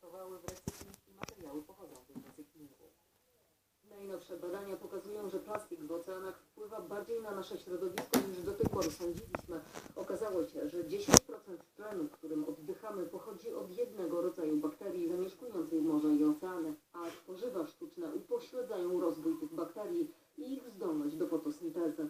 inwestowały w recykling i materiały pochodzące z recyklingu. Najnowsze badania pokazują, że plastik w oceanach wpływa bardziej na nasze środowisko niż do tej pory sądziliśmy. Okazało się, że 10% tlenu, którym oddychamy, pochodzi od jednego rodzaju bakterii zamieszkujących morza i oceany, a tworzywa sztuczne upośledzają rozwój tych bakterii i ich zdolność do fotosyntezy.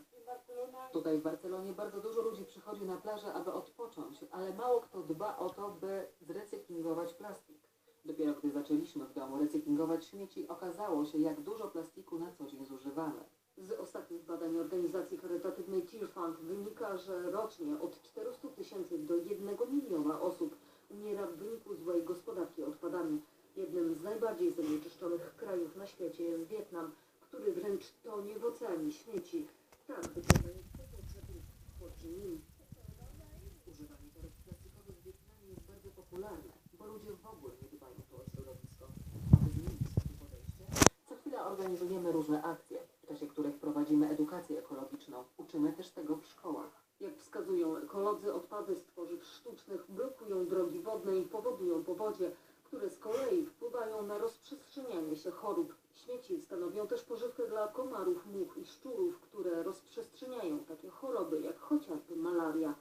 Tutaj w Barcelonie bardzo dużo ludzi przychodzi na plażę, aby odpocząć, ale mało kto dba o to, by zrecyklingować plastik. Dopiero gdy zaczęliśmy w domu recyklingować śmieci, okazało się, jak dużo plastiku na co dzień zużywamy. Z ostatnich badań organizacji charytatywnej Tear Fund wynika, że rocznie od 400 tysięcy do 1 miliona osób umiera w wyniku złej gospodarki odpadami. Jednym z najbardziej zanieczyszczonych krajów na świecie jest Wietnam, który wręcz tonie w oceanie śmieci. Tak wyglądają ludziom w ogóle nie dbają o środowisko. Co chwila organizujemy różne akcje, w czasie których prowadzimy edukację ekologiczną. Uczymy też tego w szkołach. Jak wskazują ekolodzy, odpady z tworzyw sztucznych blokują drogi wodne i powodują powodzie, które z kolei wpływają na rozprzestrzenianie się chorób. Śmieci stanowią też pożywkę dla komarów, much i szczurów, które rozprzestrzeniają takie choroby jak chociażby malaria.